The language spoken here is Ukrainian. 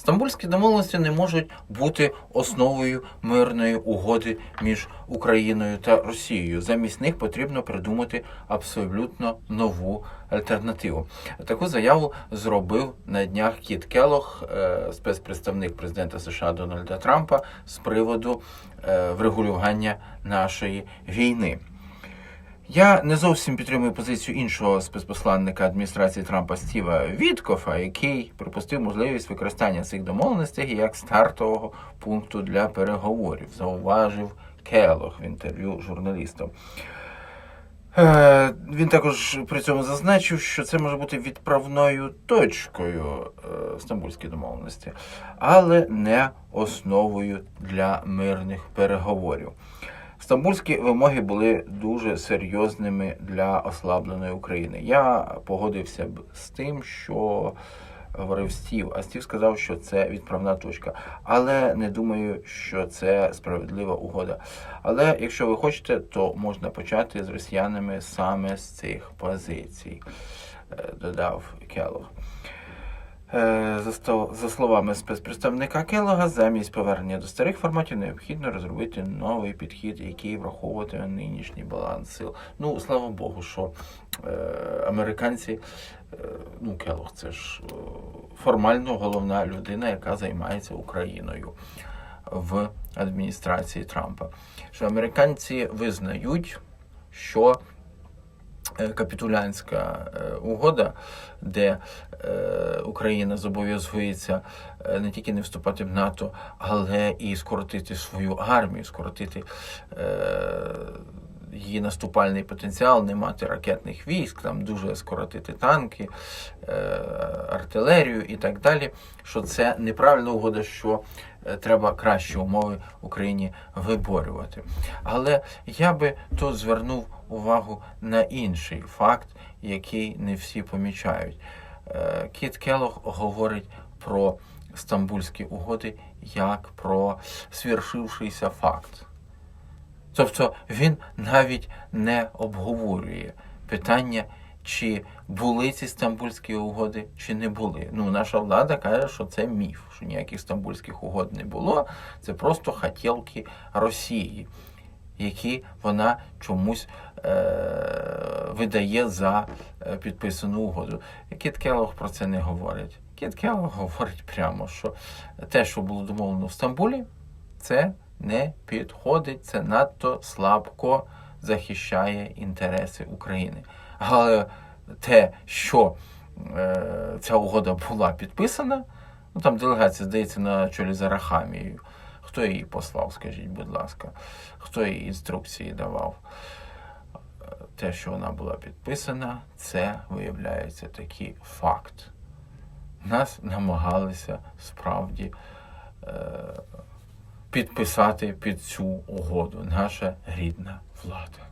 Стамбульські домовленості не можуть бути основою мирної угоди між Україною та Росією. Замість них потрібно придумати абсолютно нову альтернативу. Таку заяву зробив на днях Кіт Келох, е, спецпредставник президента США Дональда Трампа, з приводу е, врегулювання нашої війни. Я не зовсім підтримую позицію іншого спецпосланника адміністрації Трампа Стіва Віткофа, який припустив можливість використання цих домовленостей як стартового пункту для переговорів, зауважив Келох в інтерв'ю журналістам. Е, Він також при цьому зазначив, що це може бути відправною точкою е, стамбульські домовленості, але не основою для мирних переговорів. Стамбульські вимоги були дуже серйозними для ослабленої України. Я погодився б з тим, що говорив Стів, а Стів сказав, що це відправна точка. Але не думаю, що це справедлива угода. Але якщо ви хочете, то можна почати з росіянами саме з цих позицій, е, додав Келлог. Е, За, словами спецпредставника Келлога, замість повернення до старих форматів необхідно розробити новий підхід, який враховуватиме нинішній баланс сил. Ну, слава Богу, що е, американці, е, ну, Келлог, це ж е, формально головна людина, яка займається Україною в адміністрації Трампа. Що американці визнають, що капітулянська е, угода, де е, Україна зобов'язується е, не тільки не вступати в НАТО, але і скоротити свою армію, скоротити е, її наступальний потенціал, не мати ракетних військ, там дуже скоротити танки, е, артилерію і так далі. Що це неправильна угода, що е, треба кращі умови Україні виборювати. Але я би тут звернув увагу на інший факт, який не всі помічають. Е, Кіт Келох говорить про стамбульські угоди як про свершившийся факт. Тобто він навіть не обговорює питання, чи були ці стамбульські угоди, чи не були. Ну, наша влада каже, що це міф, що ніяких стамбульських угод не було. Це просто хотілки Росії, які вона чомусь е- видає за е, підписану угоду. Кіт Келлог про це не говорить. Кіт Келлог говорить прямо, що те, що було домовлено в Стамбулі, це не підходить, це надто слабко захищає інтереси України. Але те, що е, ця угода була підписана, ну там делегація, здається, на чолі з Арахамією. Хто її послав, скажіть, будь ласка, хто їй інструкції давав? Те, що вона була підписана, це виявляється такий факт. Нас намагалися справді е, підписати під цю угоду наша рідна влада.